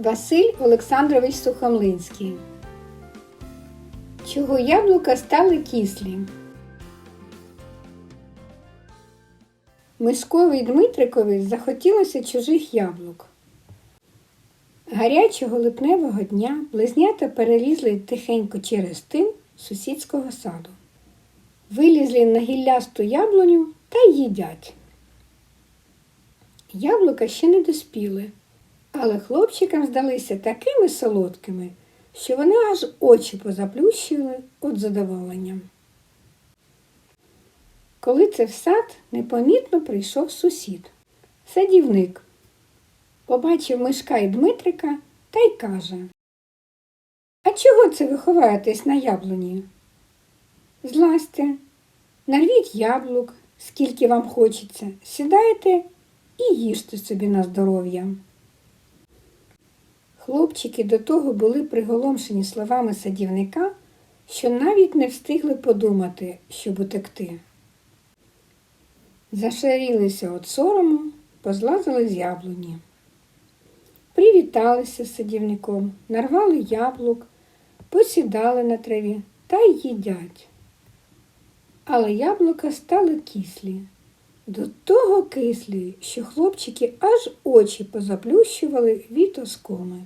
Василь Олександрович Сухомлинський. Чого яблука стали кислі? Мишкові Дмитрикові захотілося чужих яблук. Гарячого липневого дня близнята перелізли тихенько через тин сусідського саду. Вилізли на гіллясту яблуню та їдять. Яблука ще не доспіли, але хлопчикам здалися такими солодкими, що вони аж очі позаплющили від задоволення. Коли це в сад непомітно прийшов сусід, садівник. Побачив Мишка і Дмитрика та й каже А чого це ви ховаєтесь на яблуні? Злазьте, нарвіть яблук, скільки вам хочеться, сідайте і їжте собі на здоров'я. Хлопчики до того були приголомшені словами садівника, що навіть не встигли подумати, щоб утекти. Зашарілися від сорому, позлазили з яблуні. Привіталися з садівником, нарвали яблук, посідали на траві та й їдять. Але яблука стали кислі. До того кислі, що хлопчики аж очі позаплющували від оскоми.